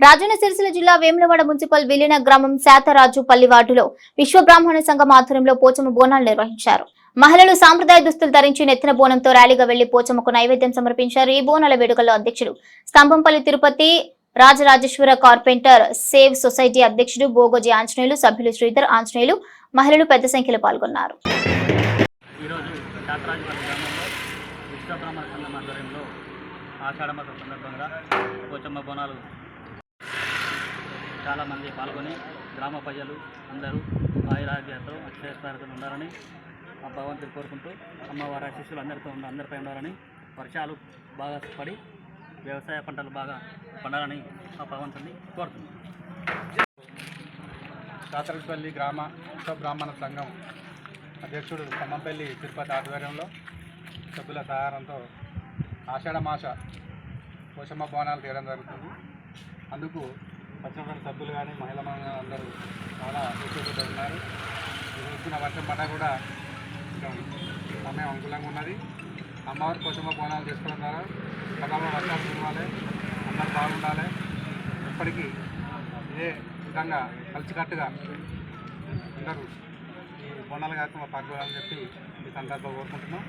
రాజన్న సిరిసిల్ల జిల్లా వేములవాడ మున్సిపల్ విలీన గ్రామం శాతరాజు పల్లి వార్డులో విశ్వ బ్రాహ్మణ సంఘం ఆధ్వర్యంలో పోచమ బోనాలు నిర్వహించారు. మహిళలు సాంప్రదాయ దుస్తులు ధరించి నెత్తిన బోనంతో ర్యాలీగా వెళ్ళి పోచమకు నైవేద్యం సమర్పించారు. ఈ బోనాల వేడుకల్లో అధ్యక్షుడు Stambhampalli Tirupati Rajarajeshwara carpenter save society అధ్యక్షుడు బోగోజీ ఆంజనేయులు సభ్యులు శ్రీధర్ ఆంజనేయులు మహిళలు పెద్ద సంఖ్యలో పాల్గొన్నారు. ఆషాఢ మాసం సందర్భంగా పోచమ్మ బోనాలు చాలామంది పాల్గొని గ్రామ ప్రజలు అందరూ ఆయురాగ్యతో అక్షయస్వారతో ఉండాలని ఆ భగవంతుని కోరుకుంటూ అమ్మవారి ఆశీస్సులు అందరితో ఉండ అందరిపై ఉండాలని వర్షాలు బాగా పడి వ్యవసాయ పంటలు బాగా పండాలని ఆ భగవంతుని కోరుతున్నాను కాతరపల్లి గ్రామ బ్రాహ్మణ సంఘం అధ్యక్షుడు కమ్మంపల్లి తిరుపతి ఆధ్వర్యంలో సభ్యుల సహాయంతో ఆషాఢ మాస పోషమ్మ భవనాలు తీయడం జరుగుతుంది. అందుకు వచ్చినటువంటి సభ్యులు కానీ మహిళా మండలి అందరూ చాలా ఎక్కువగా ఉన్నారు. ఇది వచ్చిన వర్షం పడ్డా కూడా సమయం అనుకూలంగా ఉన్నది. అమ్మవారి పోషమ్మ బోనాలు చేసుకోవడం ద్వారా కథలో వర్షాలు కురవాలి. అందరూ బాగుండాలి. ఇప్పటికీ ఇదే విధంగా కలిసికట్టుగా అందరూ ఈ బోనాలు కాకుండా పాల్గొనాలని చెప్పి ఈ సందర్భంగా కోరుకుంటున్నాం.